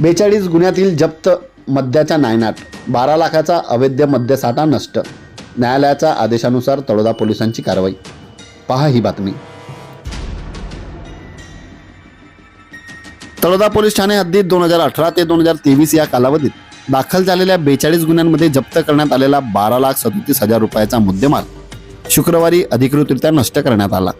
बेचाळीस गुन्ह्यातील जप्त मद्याच्या नायनाट बारा लाखाचा अवैध मद्यसाठा नष्ट. न्यायालयाच्या आदेशानुसार तळोदा पोलिसांची कारवाई. पहा ही बातमी. तळोदा पोलीस ठाणे हद्दीत दोन हजार अठरा ते दोन हजार तेवीस या कालावधीत दाखल झालेल्या बेचाळीस गुन्ह्यांमध्ये जप्त करण्यात आलेला बारा लाख सदोतीस हजार रुपयाचा मुद्देमाल शुक्रवारी अधिकृतरित्या नष्ट करण्यात आला.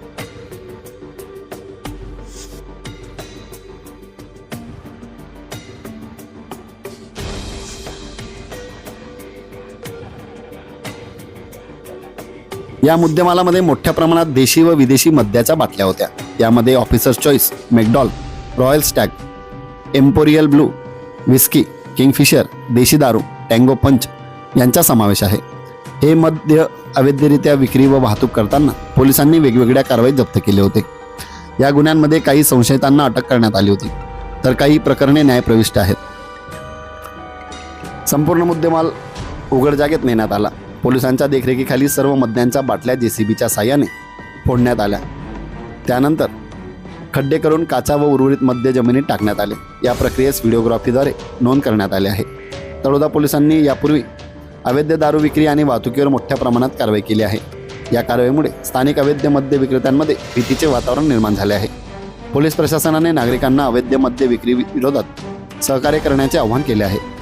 या मुद्देमालामध्ये मोठ्या प्रमाणात देशी व विदेशी मद्याच्या बाटल्या होत्या. यामध्ये Officers Choice McDowell Royal Stag Imperial Blue whisky Kingfisher देशी दारू टँगो पंच यांचा समावेश आहे. हे मद्य अवैधरित्या विक्री व वाहतूक करताना पोलिसांनी वेगवेगळ्या कारवाई जप्त केले होते. या गुन्ह्यांमध्ये काही संशयितांना अटक करण्यात आली होती. तर काही प्रकरणे न्यायप्रविष्ट आहेत. संपूर्ण मुद्देमाल उघड जागेत नेण्यात आला. पोलिसांच्या देखरेखीखाली सर्व मद्यांच्या बाटल्या जेसीबीच्या साह्याने फोडण्यात आल्या. त्यानंतर खड्डे करून काचा व उर्वरित मद्य जमिनीत टाकण्यात आले. या प्रक्रियेस व्हिडिओग्राफीद्वारे नोंद करण्यात आले आहे. तळोदा पोलिसांनी यापूर्वी अवैध दारू विक्री आणि वाहतुकीवर मोठ्या प्रमाणात कारवाई केली आहे. या कारवाईमुळे स्थानिक अवैध मद्य विक्रेत्यांमध्ये भीतीचे वातावरण निर्माण झाले आहे. पोलीस प्रशासनाने नागरिकांना अवैध मद्य विक्री विरोधात सहकार्य करण्याचे आवाहन केले आहे.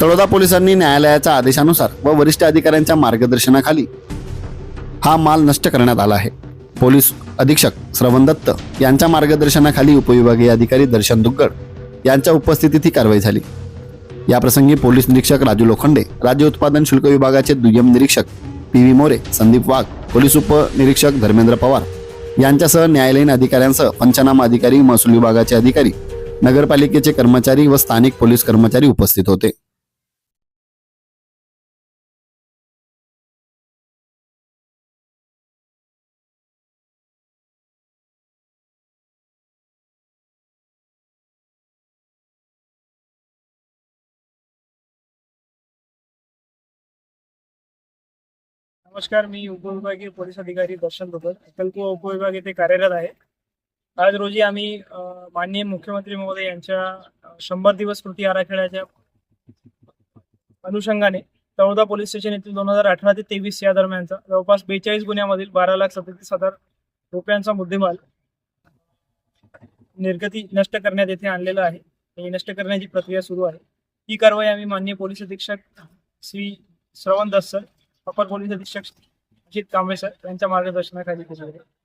तळोदा पोलिसांनी न्यायालयाच्या आदेशानुसार व वरिष्ठ अधिकाऱ्यांच्या मार्गदर्शनाखाली हा माल नष्ट करण्यात आला आहे. पोलीस अधीक्षक श्रवण दत्त यांच्या मार्गदर्शनाखाली उपविभागीय अधिकारी दर्शन दुग्गड यांच्या उपस्थितीत ही कारवाई झाली. याप्रसंगी पोलीस निरीक्षक राजू लोखंडे राज्य उत्पादन शुल्क विभागाचे दुय्यम निरीक्षक P V More Sandeep Wagh police उपनिरीक्षक धर्मेंद्र पवार यांच्यासह न्यायालयीन अधिकाऱ्यांसह पंचनामा अधिकारी महसूल विभागाचे अधिकारी नगरपालिकेचे कर्मचारी व स्थानिक पोलीस कर्मचारी उपस्थित होते. नमस्कार मी उपविभागीय पोलीस अधिकारी दर्शन दुबे अक्कलकुवा उपविभाग येथे कार्यरत आहे. आज रोजी आम्ही माननीय मुख्यमंत्री महोदय यांच्या शंभर दिवस कृती आराखड्याच्या अनुषंगाने तळोदा पोलीस स्टेशन येथील दोन हजार अठरा ते तेवीस या दरम्यानचा जवळपास बेचाळीस गुन्ह्यामधील बारा लाख सदतीस हजार रुपयांचा मुद्देमाल निर्गती नष्ट करण्यात येथे आणलेला आहे. ही नष्ट करण्याची प्रक्रिया सुरू आहे. ही कारवाई आम्ही माननीय पोलीस अधीक्षक श्री श्रवण दस्सर सर अपर पोलीस अधीक्षक अजित कांबळे सर यांच्या मार्गदर्शनाखाली केली आहे